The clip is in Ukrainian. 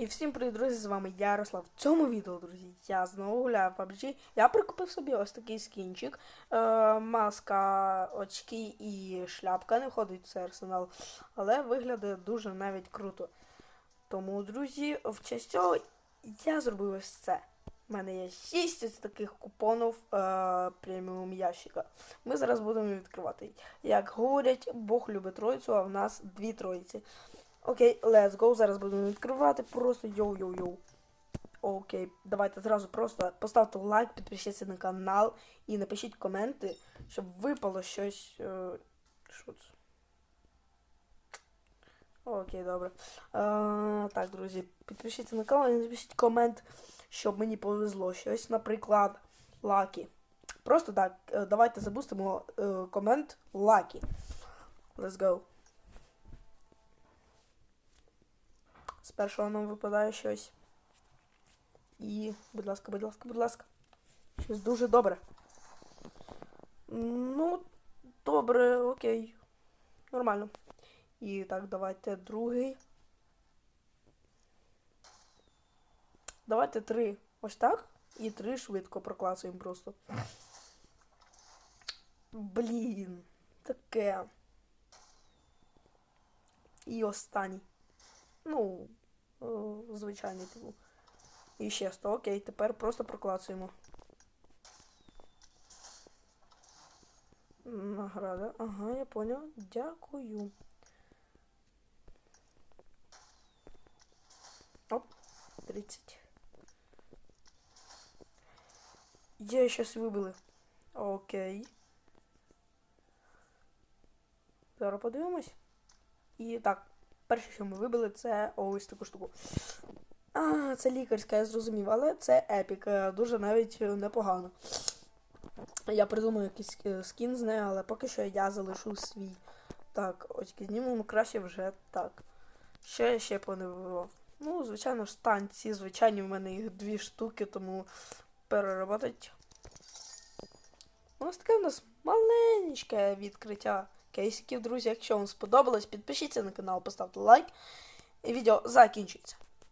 І всім привіт, друзі, з вами Ярослав. В цьому відео, друзі, я знову гуляю в PUBG. Я прикупив собі ось такий скінчик. Е, маска, очки і шляпка. Не входить в цей арсенал, але виглядає дуже навіть круто. Тому, друзі, в честь цього я зробив ось це. У мене є 6 ось таких купонів е, преміум ящика. Ми зараз будемо відкривати. Як говорять, Бог любить тройцю, а в нас дві троїці. Окей, let's go. Зараз будемо відкривати. Просто йоу-йоу-йоу. Окей, давайте зразу просто поставте лайк, підпишіться на канал і напишіть коменти, щоб випало щось. е, Що це? Окей, добре. Е, так, друзі, підпишіться на канал і напишіть комент, щоб мені повезло щось, наприклад, лакі. Просто так, е, давайте забустимо комент лакі. Let's go. З першого нам випадає щось. І, будь ласка, будь ласка, будь ласка. Щось дуже добре. Ну, добре, окей. Нормально. І так, давайте другий. Давайте три. Ось так. І три швидко проклацуємо просто. Блін, таке. І останній. Ну, звичайний типу. І ще 100, окей, тепер просто проклацуємо. Награда. Ага, я понял. Дякую. Оп, 30. Є щось вибили. Окей. Зараз подивимось. І так, перше, що ми вибили, це ось таку штуку. А, це лікарська, я зрозумів, але це епік. е, Дуже навіть е, непогано. Я придумаю якийсь е, скін з нею, але поки що я залишу свій. Так, ось знімемо краще вже так. Що я ще поневивав? Ну, звичайно ж, станці, звичайні в мене їх дві штуки, тому переработать. Ось таке у нас маленьке відкриття кейсиків, друзі. Якщо вам сподобалось, підпишіться на канал, поставте лайк. І відео закінчується.